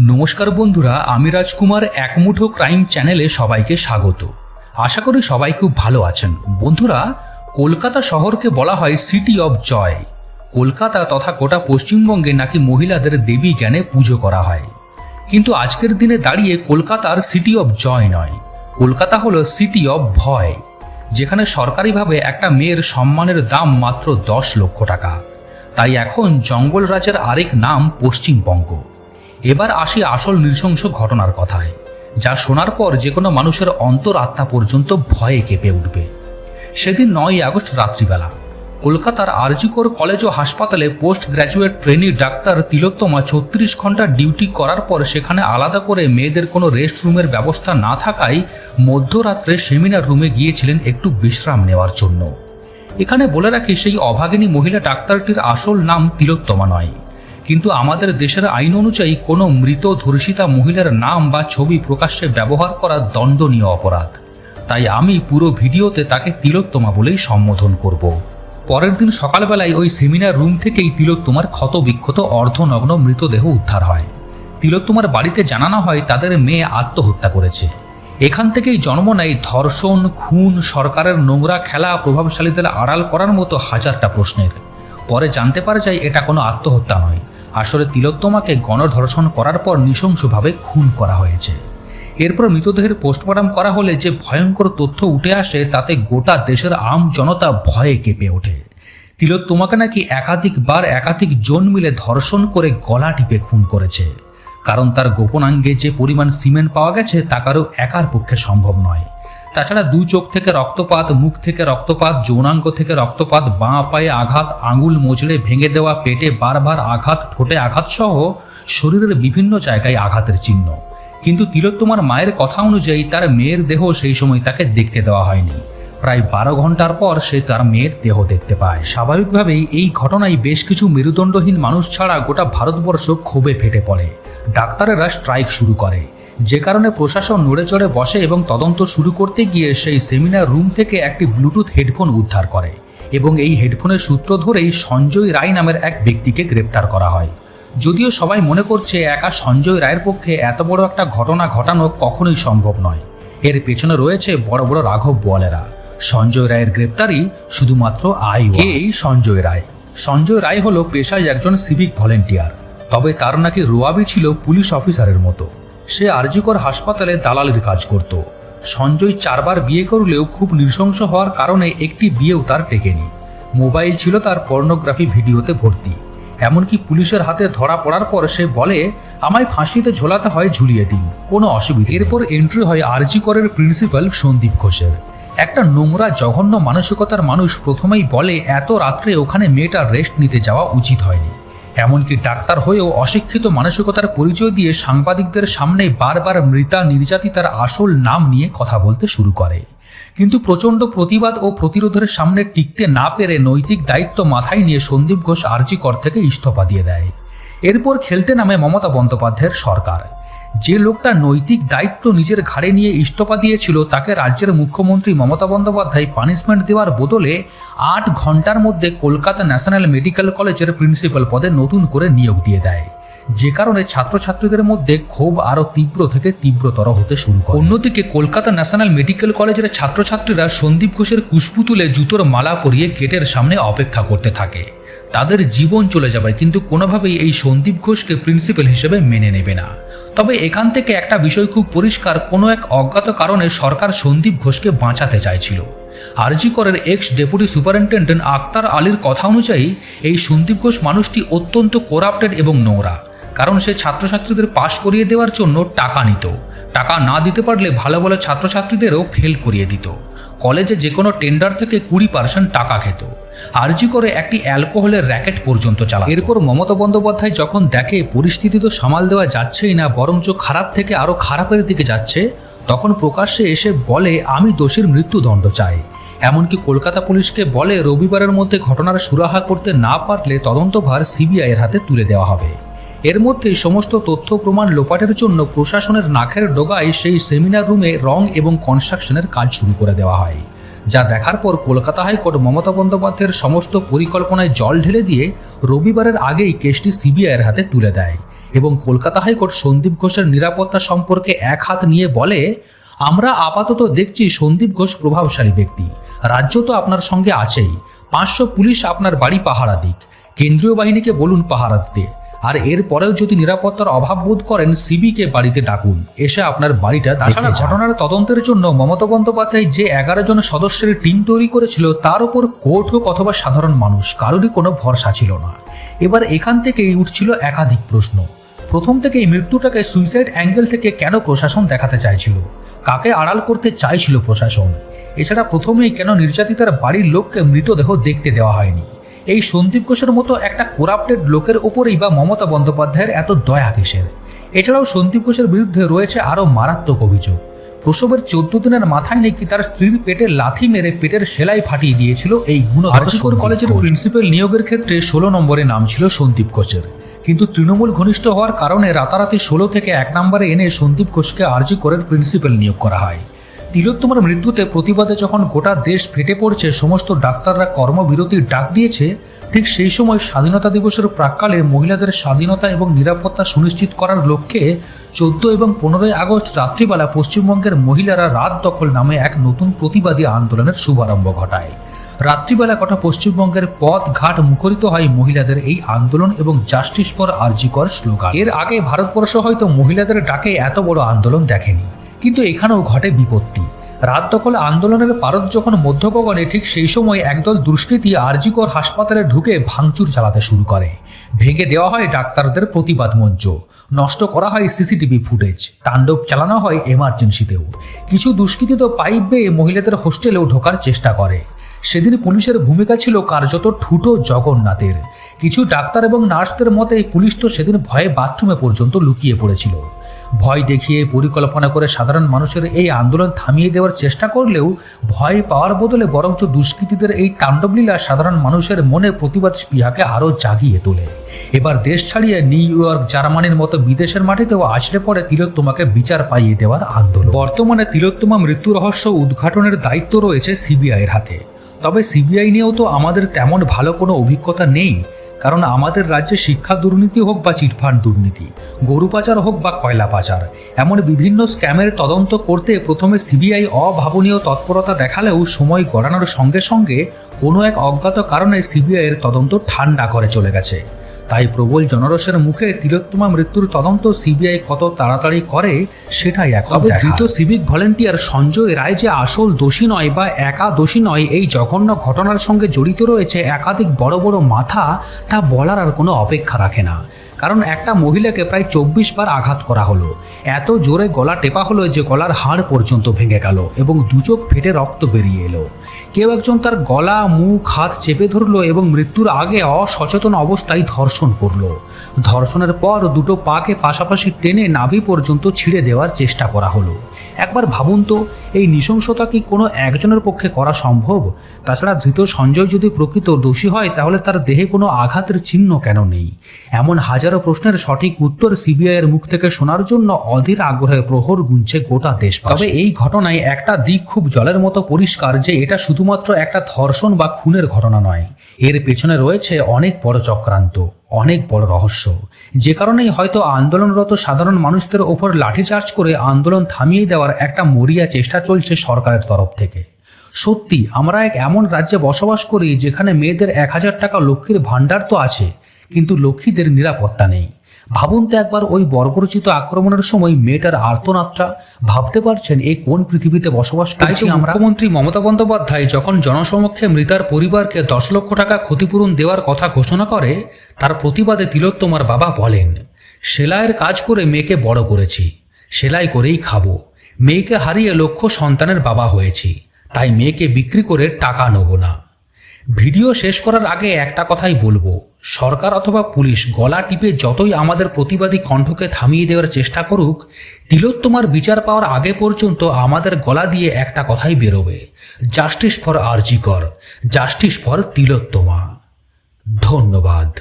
নমস্কার বন্ধুরা, আমি রাজকুমার একমুঠো ক্রাইম চ্যানেলে সবাইকে স্বাগত। আশা করি সবাই খুব ভালো আছেন। বন্ধুরা, কলকাতা শহরকে বলা হয় সিটি অব জয়। কলকাতা তথা গোটা পশ্চিমবঙ্গে নাকি মহিলাদের দেবী জ্ঞানে পুজো করা হয়। কিন্তু আজকের দিনে দাঁড়িয়ে কলকাতার সিটি অব জয় নয়। কলকাতা হলো সিটি অব ভয়, যেখানে সরকারিভাবে একটা মেয়ের সম্মানের দাম মাত্র দশ লক্ষ টাকা। তাই এখন জঙ্গল রাজের আরেক নাম পশ্চিমবঙ্গ। এবার আসি আসল নৃশংস ঘটনার কথায়, যা শোনার পর যে কোনো মানুষের অন্তর আত্মা পর্যন্ত ভয়ে কেঁপে উঠবে। সেদিন নয় আগস্ট রাত্রিবেলা, কলকাতার আরজিকর কলেজ ও হাসপাতালে post graduate trainee doctor Tilottama ছত্রিশ ঘণ্টা ডিউটি করার পর সেখানে আলাদা করে মেয়েদের কোনো রেস্ট রুমের ব্যবস্থা না থাকায় মধ্যরাত্রে সেমিনার রুমে গিয়েছিলেন একটু বিশ্রাম নেওয়ার জন্য। এখানে বলে রাখি, সেই অভাগিনী মহিলা ডাক্তারটির আসল নাম তিলোত্তমা নয়। কিন্তু আমাদের দেশের আইন অনুযায়ী কোনো মৃত ধর্ষিতা মহিলার নাম বা ছবি প্রকাশ্যে ব্যবহার করা দণ্ডনীয় অপরাধ। তাই আমি পুরো ভিডিওতে তাকে তিলোত্তমা বলেই সম্বোধন করব। পরের দিন সকালবেলায় ওই সেমিনার রুম থেকেই তিলোত্তমার ক্ষত বিক্ষত অর্ধনগ্ন মৃতদেহ উদ্ধার হয়। তিলোত্তমার বাড়িতে জানানো হয়, তাদের মেয়ে আত্মহত্যা করেছে। এখান থেকেই জন্ম নেয় ধর্ষণ, খুন, সরকারের নোংরা খেলা, প্রভাবশালীদের আড়াল করার মতো হাজারটা প্রশ্নের। পরে জানতে পারা যায়, এটা কোনো আত্মহত্যা নয়। আসলে তিলোত্তমাকে গণধর্ষণ করার পর নৃশংসভাবে খুন করা হয়েছে। এরপর মৃতদেহের পোস্টমর্টম করা হলে যে ভয়ঙ্কর তথ্য উঠে আসে, তাতে গোটা দেশের আম জনতা ভয়ে কেঁপে ওঠে। তিলোত্তমাকে নাকি একাধিকবার একাধিক জন মিলে ধর্ষণ করে গলা টিপে খুন করেছে। কারণ তার গোপনাঙ্গে যে পরিমাণ সিমেন্ট পাওয়া গেছে, তা কারও একার পক্ষে সম্ভব নয়। তাছাড়া দু চোখ থেকে রক্তপাত, মুখ থেকে রক্তপাত, যৌনাঙ্গ থেকে রক্তপাত, বাঁ পায়ে আঘাত, আঙুল মোচড়ে ভেঙে দেওয়া, পেটে বারবার আঘাত, ঠোঁটে আঘাত সহ শরীরের বিভিন্ন জায়গায় আঘাতের চিহ্ন। কিন্তু তিলোত্তমার মায়ের কথা অনুযায়ী তার মেয়ের দেহ সেই সময় তাকে দেখতে দেওয়া হয়নি। প্রায় বারো ঘণ্টার পর সে তার মেয়ের দেহ দেখতে পায়। স্বাভাবিকভাবেই এই ঘটনায় বেশ কিছু মেরুদণ্ডহীন মানুষ ছাড়া গোটা ভারতবর্ষ ক্ষোভে ফেটে পড়ে। ডাক্তারেরা স্ট্রাইক শুরু করে। যে কারণে প্রশাসন নড়ে চড়ে বসে এবং তদন্ত শুরু করতে গিয়ে সেই সেমিনার রুম থেকে একটি ব্লুটুথ হেডফোন উদ্ধার করে এবং এই হেডফোনের সূত্র ধরেই সঞ্জয় রায় নামের এক ব্যক্তিকে গ্রেপ্তার করা হয়। যদিও সবাই মনে করছে একা সঞ্জয় রায়ের পক্ষে এত বড় একটা ঘটনা ঘটানো কখনোই সম্ভব নয়। এর পেছনে রয়েছে বড় বড় রাঘব বোয়ালেরা। সঞ্জয় রায়ের গ্রেপ্তারই শুধুমাত্র আই এই সঞ্জয় রায়? সঞ্জয় রায় হলো পেশায় একজন সিভিক ভলেন্টিয়ার। তবে তার নাকি রোয়াবি ছিল পুলিশ অফিসারের মতো। সে আরজিকর হাসপাতালে দালালির কাজ করত। সঞ্জয় চারবার বিয়ে করলেও খুব নৃশংস হওয়ার কারণে একটি বিয়েও তার টেকেনি। মোবাইল ছিল তার পর্নোগ্রাফি ভিডিওতে ভর্তি। এমনকি পুলিশের হাতে ধরা পড়ার পর সে বলে, আমায় ফাঁসিতে ঝোলাতে হয়, ঝুলিয়ে দিন। কোনো অসুবিধা এরপর এন্ট্রি হয় আরজি করের প্রিন্সিপাল সন্দীপ ঘোষের। একটা নোংরা, জঘন্য মানসিকতার মানুষ প্রথমেই বলে, এত রাত্রে ওখানে মেয়েটার রেস্ট নিতে যাওয়া উচিত হয়নি। এমনকি ডাক্তার হয়েও অশিক্ষিত মানসিকতার পরিচয় দিয়ে সাংবাদিকদের সামনে বারবার মৃতা নির্যাতিতার আসল নাম নিয়ে কথা বলতে শুরু করে। কিন্তু প্রচণ্ড প্রতিবাদ ও প্রতিরোধের সামনে টিকতে না পেরে নৈতিক দায়িত্ব মাথায় নিয়ে সন্দীপ ঘোষ আরজি কর থেকে ইস্তফা দিয়ে দেয়। এরপর খেলতে নামে মমতা বন্দ্যোপাধ্যায়ের সরকার। যে লোকটা নৈতিক দায়িত্ব নিজের ঘাড়ে নিয়ে ইস্তফা দিয়েছিল, তাকে রাজ্যের মুখ্যমন্ত্রী মমতা বন্দ্যোপাধ্যায় পানিশমেন্ট দেওয়ার বদলে আট ঘণ্টার মধ্যে কলকাতা ন্যাশনাল মেডিকেল কলেজের প্রিন্সিপাল পদে নতুন করে নিয়োগ দিয়ে দেয়। যে কারণে ছাত্রছাত্রীদের মধ্যে ক্ষোভ আরও তীব্র থেকে তীব্রতর হতে শুরু করে। অন্যদিকে কলকাতা ন্যাশনাল মেডিকেল কলেজের ছাত্রছাত্রীরা সন্দীপ ঘোষের কুশপু তুলে জুতোর মালা পরিয়ে গেটের সামনে অপেক্ষা করতে থাকে। তাদের জীবন চলে যাবে, কিন্তু কোনোভাবেই এই সন্দীপ ঘোষকে প্রিন্সিপাল হিসেবে মেনে নেবে না। তবে এখান থেকে একটা বিষয় খুব পরিষ্কার, কোনো এক অজ্ঞাত কারণে সরকার সন্দীপ ঘোষকে বাঁচাতে চাইছিল। আরজি করের এক্স ডেপুটি সুপারিনটেন্ডেন্ট আক্তার আলীর কথা অনুযায়ী, এই সন্দীপ ঘোষ মানুষটি অত্যন্ত কোরাপ্টেড এবং নোংরা, কারণ সে ছাত্রছাত্রীদের পাশ করিয়ে দেওয়ার জন্য টাকা নিত। টাকা না দিতে পারলে ভালো ভালো ছাত্রছাত্রীদেরও ফেল করিয়ে দিত। কলেজে যে কোনো টেন্ডার থেকে কুড়ি পার্সেন্ট টাকা খেত। আরজি করে একটি অ্যালকোহলের র্যাকেট পর্যন্ত চালা এরপর মমতা বন্দ্যোপাধ্যায় যখন দেখে পরিস্থিতি তো সামাল দেওয়া যাচ্ছেই না, বরঞ্চ খারাপ থেকে আরও খারাপের দিকে যাচ্ছে, তখন প্রকাশ্যে এসে বলে, আমি দোষীর মৃত্যুদণ্ড চাই। এমনকি কলকাতা পুলিশকে বলে, রবিবারের মধ্যে ঘটনার সুরাহা করতে না পারলে তদন্তভার সিবিআইয়ের হাতে তুলে দেওয়া হবে। এর মধ্যে সমস্ত তথ্য প্রমাণ লোপাটের জন্য প্রশাসনের নাখের ডোগায় সেই সেমিনার রুমে রং এবং কনস্ট্রাকশনের কাজ শুরু করে দেওয়া হয়। যা দেখার পর কলকাতা হাইকোর্ট মমতা বন্দ্যোপাধ্যায়ের সমস্ত পরিকল্পনায় জল ঢেলে দিয়ে রবিবারের আগেই কেসটি সিবিআইয়ের হাতে তুলে দেয় এবং কলকাতা হাইকোর্ট সন্দীপ ঘোষের নিরাপত্তা সম্পর্কে এক হাত নিয়ে বলে, আমরা আপাতত দেখছি সন্দীপ ঘোষ প্রভাবশালী ব্যক্তি। রাজ্য তো আপনার সঙ্গে আছেই। পাঁচশো পুলিশ আপনার বাড়ি পাহারা দিক কেন্দ্রীয় বাহিনীকে বলুন পাহারা দিতে আর এর পরেও যদি নিরাপত্তার অভাব বোধ করেন সিবিকে বাড়িতে ডাকুন। এসে আপনার বাড়িটা তাছাড়া ঘটনার তদন্তের জন্য মমতা বন্দ্যোপাধ্যায় যে এগারো জন সদস্যের টিম তৈরি করেছিল তার উপর কোর্ট হোক অথবা সাধারণ মানুষ কারোরই কোনো ভরসা ছিল না। এবার এখান থেকেই উঠছিল একাধিক প্রশ্ন। প্রথম থেকেই মৃত্যুটাকে সুইসাইড অ্যাঙ্গেল থেকে কেন প্রশাসন দেখাতে চাইছিল? কাকে আড়াল করতে চাইছিল প্রশাসন? এছাড়া প্রথমেই কেন নির্যাতিতার বাড়ির লোককে মৃতদেহ দেখতে দেওয়া হয়নি? এই সন্দীপ ঘোষের মতো একটা কোরাপ্টেড লোকের ওপরেই বা মমতা বন্দ্যোপাধ্যায়ের এত দয়া কিসের? এছাড়াও সন্দীপ ঘোষের বিরুদ্ধে রয়েছে আরও মারাত্মক অভিযোগ। প্রসবের চোদ্দ দিনের মাথায় নাকি তার স্ত্রীর পেটে লাথি মেরে পেটের সেলাই ফাটিয়ে দিয়েছিল এই গুণ আর্জিকর কলেজের প্রিন্সিপাল নিয়োগের ক্ষেত্রে ষোলো নম্বরে নাম ছিল সন্দীপ ঘোষের। কিন্তু তৃণমূল ঘনিষ্ঠ হওয়ার কারণে রাতারাতি ষোলো থেকে এক নম্বরে এনে সন্দীপ ঘোষকে আরজি করের প্রিন্সিপাল নিয়োগ করা হয়। তিলোত্তমার মৃত্যুতে প্রতিবাদে যখন গোটা দেশ ফেটে পড়ছে, সমস্ত ডাক্তাররা কর্মবিরতির ডাক দিয়েছে, ঠিক সেই সময় স্বাধীনতা দিবসের প্রাককালে মহিলাদের স্বাধীনতা এবং নিরাপত্তা সুনিশ্চিত করার লক্ষ্যে চোদ্দ এবং পনেরোই আগস্ট রাত্রিবেলা পশ্চিমবঙ্গের মহিলারা রাত দখল নামে এক নতুন প্রতিবাদী আন্দোলনের শুভারম্ভ ঘটায়। রাত্রিবেলা কটা পশ্চিমবঙ্গের পথ ঘাট মুখরিত হয় মহিলাদের এই আন্দোলন এবং জাস্টিস ফর আরজিকর স্লোগান। এর আগে ভারতবর্ষ হয়তো মহিলাদের ডাকে এত বড় আন্দোলন দেখেনি। কিন্তু এখানেও ঘটে বিপত্তি। রাত দখল আন্দোলনের পারদ যখন মধ্যগগনে, ঠিক সেই সময় একদল দুষ্কৃতী আরজিকর হাসপাতালে ঢুকে ভাঙচুর চালাতে শুরু করে। ভেঙে দেওয়া হয় ডাক্তারদের প্রতিবাদ মঞ্চ। নষ্ট করা হয় সিসিটিভি ফুটেজ। তাণ্ডব চালানো হয় এমার্জেন্সিতেও। কিছু দুষ্কৃতী তো পাইপ বেয়ে মহিলাদের হোস্টেলেও ঢোকার চেষ্টা করে। সেদিন পুলিশের ভূমিকা ছিল কার্যত ঠুটো জগন্নাথের। কিছু ডাক্তার এবং নার্সদের মতে, পুলিশ তো সেদিন ভয়ে বাথরুমে পর্যন্ত লুকিয়ে পড়েছিল। ভয় দেখিয়ে পরিকল্পনা করে সাধারণ মানুষের এই আন্দোলন থামিয়ে দেওয়ার চেষ্টা করলেও ভয় পাওয়ার বদলে বরঞ্চ দুষ্কৃতীদের এই তাণ্ডবলীলা সাধারণ মানুষের মনে প্রতিবাদ স্পৃহাকে আরও জাগিয়ে তোলে। এবার দেশ ছাড়িয়ে নিউ ইয়র্ক, জার্মানির মতো বিদেশের মাটিতেও আছড়ে পড়ে তিলোত্তমাকে বিচার পাইয়ে দেওয়ার আন্দোলন। বর্তমানে তিলোত্তমা মৃত্যু রহস্য উদ্ঘাটনের দায়িত্ব রয়েছে সিবিআইয়ের হাতে। তবে সিবিআই নিয়েও তো আমাদের তেমন ভালো কোনো অভিজ্ঞতা নেই। কারণ আমাদের রাজ্যে শিক্ষা দুর্নীতি হোক বা চিটফান্ড দুর্নীতি, গরু পাচার হোক বা কয়লা পাচার, এমন বিভিন্ন স্ক্যামের তদন্ত করতে প্রথমে সিবিআই অভাবনীয় তৎপরতা দেখালেও সময় গড়ানোর সঙ্গে সঙ্গে কোনো এক অজ্ঞাত কারণে সিবিআইয়ের তদন্ত ঠান্ডা করে চলে গেছে। তাই প্রবল জনরসের মুখে তিলোত্তমা মৃত্যুর তদন্ত সিবিআই কত তাড়াতাড়ি করে সেটাই এখন তবে ধৃত সিভিক ভলেন্টিয়ার সঞ্জয় রায় যে আসল দোষী নয় বা একা দোষী নয় এই জঘন্য ঘটনার সঙ্গে জড়িত রয়েছে একাধিক বড় বড় মাথা তা বলার আর কোনো অপেক্ষা রাখে না। কারণ একটা মহিলাকে প্রায় চব্বিশ বার আঘাত করা হলো। এত জোরে গলা টেপা হলো যে গলার হাড় পর্যন্ত ভেঙে গেল এবং দুচোখ ফেটে রক্ত বেরিয়ে এলো। কেউ একজন তার গলা, মুখ, হাত চেপে ধরলো এবং মৃত্যুর আগে অসচেতন অবস্থায় ধর্ষণ করল। ধর্ষণের পর দুটো পাকে পাশাপাশি টেনে নাভি পর্যন্ত ছিঁড়ে দেওয়ার চেষ্টা করা হলো। একবার ভাবুন তো, এই নৃশংসতা কি কোনো একজনের পক্ষে করা সম্ভব? তাছাড়া ধৃত সঞ্জয় যদি প্রকৃত দোষী হয়, তাহলে তার দেহে কোনো আঘাতের চিহ্ন কেন নেই? এমন হাজারো প্রশ্নের সঠিক উত্তর সিবিআই এর মুখ থেকে শোনার জন্য অধীর আগ্রহে প্রহর গুনছে গোটা দেশ তবে এই ঘটনায় একটা দিক খুব জলের মতো পরিষ্কার যে এটা শুধুমাত্র একটা ধর্ষণ বা খুনের ঘটনা নয়। এর পেছনে রয়েছে অনেক বড় চক্রান্ত, অনেক বড় রহস্য। যে কারণেই হয়তো আন্দোলনরত সাধারণ মানুষদের ওপর লাঠিচার্জ করে আন্দোলন থামিয়ে দেওয়ার একটা মরিয়া চেষ্টা চলছে সরকারের তরফ থেকে। সত্যি, আমরা এক এমন রাজ্যে বসবাস করি যেখানে মেয়েদের এক হাজার টাকা লক্ষ্মীর ভাণ্ডার তো আছে কিন্তু লক্ষ্মীদের নিরাপত্তা নেই। ভাবুন তো একবার ওই বর্বরচিত আক্রমণের সময় মেয়েটার আর্তনাদটা। ভাবতে পারছেন এই কোন পৃথিবীতে বসবাস করছি আমরা? মুখ্যমন্ত্রী মমতা বন্দ্যোপাধ্যায় যখন জনসমক্ষে মৃতার পরিবারকে দশ লক্ষ টাকা ক্ষতিপূরণ দেওয়ার কথা ঘোষণা করে তার প্রতিবাদে তিলোত্তমার বাবা বলেন সেলাইয়ের কাজ করে মেয়েকে বড় করেছি। সেলাই করেই খাব। মেয়েকে হারিয়ে লক্ষ সন্তানের বাবা হয়েছি। তাই মেয়েকে বিক্রি করে টাকা নেব না। ভিডিও শেষ করার আগে একটা কথাই বলব। সরকার অথবা পুলিশ গলা টিপে যতই আমাদের প্রতিবাদী কণ্ঠকে থামিয়ে দেওয়ার চেষ্টা করুক, তিলোত্তমার বিচার পাওয়ার আগে পর্যন্ত আমাদের গলা দিয়ে একটা কথাই বেরোবে। Justice for RG Kar justice for Tilottama. ধন্যবাদ।